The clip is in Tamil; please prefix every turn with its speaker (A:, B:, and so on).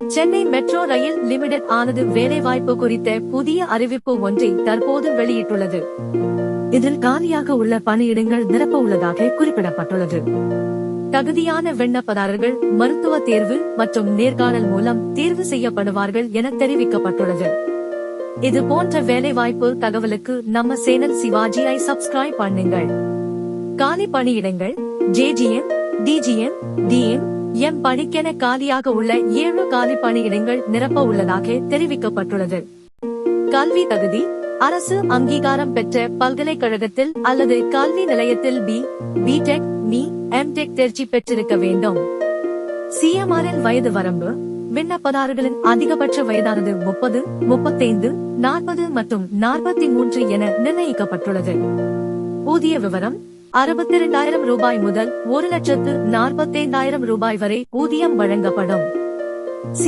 A: சென்னை மெட்ரோ ரயில் லிமிடெட் ஆனது வேலைவாய்ப்பு குறித்த புதிய அறிவிப்பு ஒன்றை தற்போது வெளியிட்டுள்ளது. இதில் காலியாக உள்ள பணியிடங்கள் நிரப்ப உள்ளதாக குறிப்பிடப்பட்டுள்ளது. தகுதியான விண்ணப்பதாரர்கள் மருத்துவ தேர்வு மற்றும் நேர்காணல் மூலம் தேர்வு செய்யப்படுவார்கள் என தெரிவிக்கப்பட்டுள்ளது. இது போன்ற வேலைவாய்ப்பு தகவலுக்கு நம்ம சேனல் சிவாஜியை சப்ஸ்கிரைப் பண்ணுங்கள். காலி பணியிடங்கள் ஜேஜிஎம் டிஜிஎம் டிஎம் எம் பணிக்கென காலியாக உள்ள ஏழு காலி பணியிடங்கள் நிரப்ப உள்ளதாக தெரிவிக்கப்பட்டுள்ளது. கல்வி தகுதி அரசு அங்கீகாரம் பெற்ற பல்கலைக்கழகத்தில் அல்லது கல்வி நிலையத்தில் பி பிடெக் மீ எம்டெக் தேர்ச்சி பெற்றிருக்க வேண்டும். சிஎம்ஆரின் வயது வரம்பு விண்ணப்பதாரர்களின் அதிகபட்ச வயதானது முப்பது முப்பத்தைந்து நாற்பது மற்றும் நாற்பத்தி மூன்று என நிர்ணயிக்கப்பட்டுள்ளது. ஊதிய விவரம் அறுபத்தி இரண்டாயிரம் ரூபாய் முதல் ஒரு லட்சத்து நாற்பத்தைந்தாயிரம் ரூபாய் வரை ஊதியம் வழங்கப்படும்.